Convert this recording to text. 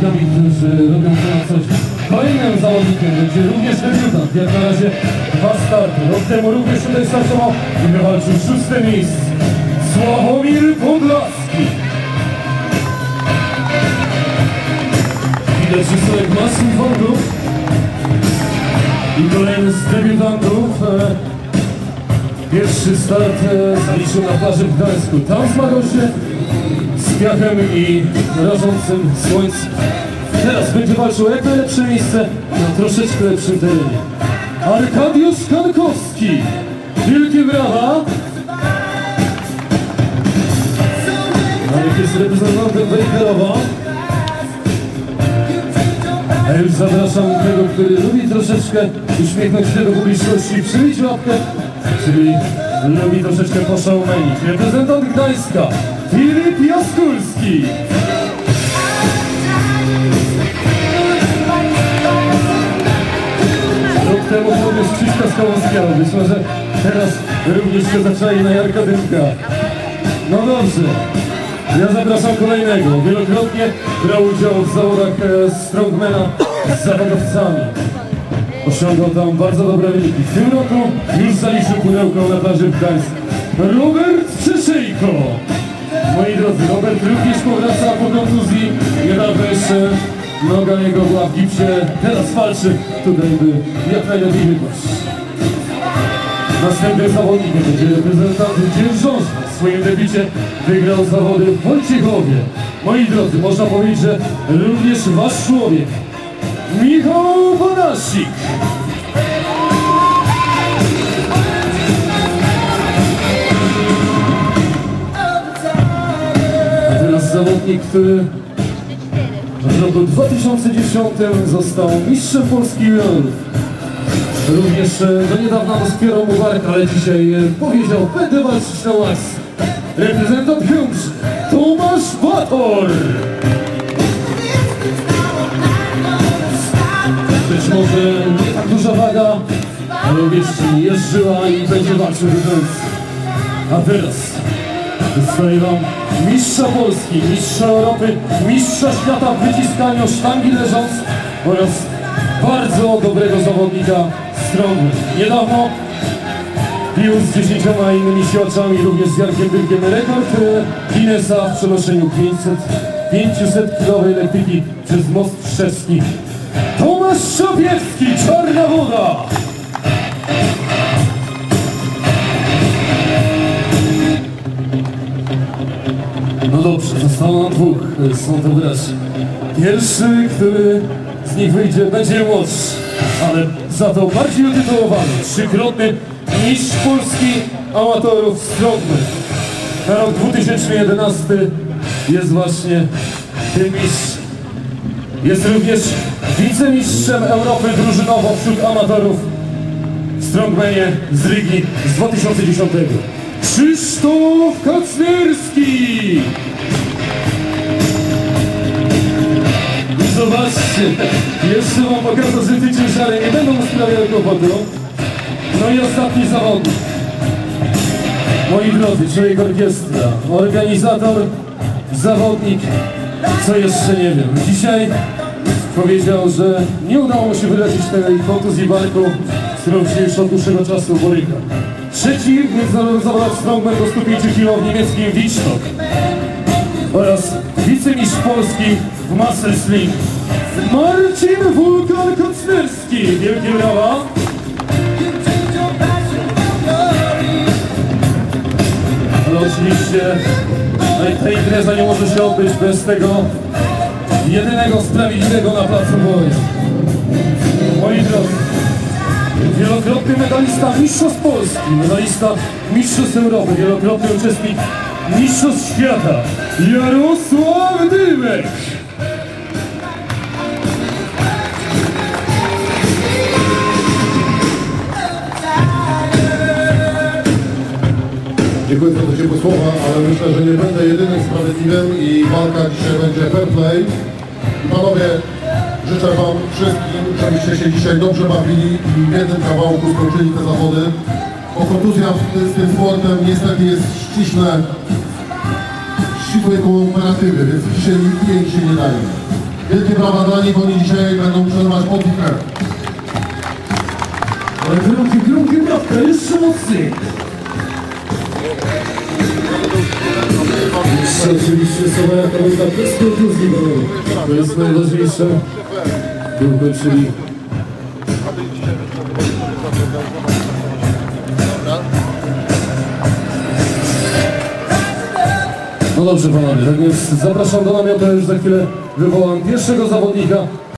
zawodnikami, którzy robią to na coś. Kolejnym zawodnikiem będzie również debiutant. Jak na razie dwa starty. Rok temu również tutaj startował i wywalczył szóste miejsce. Sławomir Podlaski. Widać rysunek masy wątów. I kolejny z debiutantów. E, pierwszy start e, zaliczył na plaży w Gdańsku. Tam zmagał się z piachem i rażącym słońcem. Teraz będzie walczył jak najlepsze miejsce na troszeczkę lepszym terenie. Arkadiusz Kankowski. Wielkie brawa. Marek jest reprezentantem Wejherowa. A już zapraszam tego, który lubi troszeczkę uśmiechnąć się do publiczności przybić łapkę, czyli lubi troszeczkę poszałomenić. Reprezentant Gdańska, Filip Jaskulski. Rok temu również Krzyśka Skałowskiego. Być może teraz również się zaczęli na Jarka Dymka. No dobrze. Ja zapraszam kolejnego. Wielokrotnie brał udział w zawodach e, strongmana z zawodowcami. Osiągnął tam bardzo dobre wyniki. W tym roku już zaliczył pudełko na plaży w Gdańsku. Robert Przeszyjko. Moi drodzy, Robert również powraca po kontuzji. Niedawno jeszcze noga jego była w gipsie. Teraz walczy tutaj, by jak najlepiej wypaść. Następnym zawodnikiem będzie reprezentant Dzierżąża. W swoim debicie wygrał zawody w Wojciechowie. Moi drodzy, można powiedzieć, że również wasz człowiek, Michał Bonasik. Który w roku 2010 został mistrzem Polski. Również e, do niedawna doskierał mu walkę, ale dzisiaj e, powiedział, będę walczyć na łas. Reprezentant Hums, Tomasz Bator. Być może nie tak duża waga, ale uwierzcie mi, jest żyła i będzie walczył. A teraz przedstawię wam mistrza Polski, mistrza Europy, mistrza świata w wyciskaniu sztangi leżąc oraz bardzo dobrego zawodnika strongman. Niedawno bił z dziesięcioma innymi siłaczami, również z Jarkiem Dyrkiem rekord e, Guinnessa w przenoszeniu 500, 500 kilowej elektryki przez most Szczecki. Tomasz Szopiewski, Czarna Woda! Dobrze, zostało nam dwóch, są to wyraźnie. Pierwszy, który z nich wyjdzie, będzie młodszy, ale za to bardziej utytułowany. Trzykrotny mistrz Polski amatorów strongman. Na rok 2011 jest właśnie tym mistrzem. Jest również wicemistrzem Europy drużynowo wśród amatorów w strongmanie z Rygi z 2010. Krzysztof Kacnerski! Zobaczcie, jeszcze wam pokażę, że te ciężary nie będą sprawiały kłopotu. No i ostatni zawodnik. Moi drodzy, człowiek orkiestra, organizator, zawodnik, co jeszcze nie wiem. Dzisiaj powiedział, że nie udało mu się wyleczyć tej kontuzji barku, z którą się już od dłuższego czasu boryka. Trzeci w międzynarodowym zawodach strongman do 105 kg w niemieckim Wicztok oraz wicemistrz Polski w Master Sling Marcin Wulkan Kocnerski. Wielkie brawa. Ale oczywiście ta impreza nie może się odbyć bez tego jedynego sprawiedliwego na placu boju. Moi drodzy, wielokrotny medalista Mistrzostw Polski, medalista Mistrzostw Europy, wielokrotny uczestnik Mistrzostw Świata, Jarosław Dymek. Dziękuję za te ciepłe słowa, ale myślę, że nie będę jedynym sprawiedliwym i walka dzisiaj będzie fair play. Panowie, życzę wam wszystkim, żebyście się dzisiaj dobrze bawili i w jednym kawałku skończyli te zawody. Bo kontuzja z, tym sportem niestety jest ściśle, ścisłej kooperatywy, więc dzisiaj nikt jej się nie daje. Wielkie brawa dla nich, oni dzisiaj będą przelewać pod ich krew. Ale grunki, grunki, brawka, jeszcze mocniej. Jeszcze oczywiście słowa jaka będzie bez kontuzji, bo to jest najważniejsze. Tylko, czyli No dobrze panowie, tak więc zapraszam do namiotu, już za chwilę wywołam pierwszego zawodnika.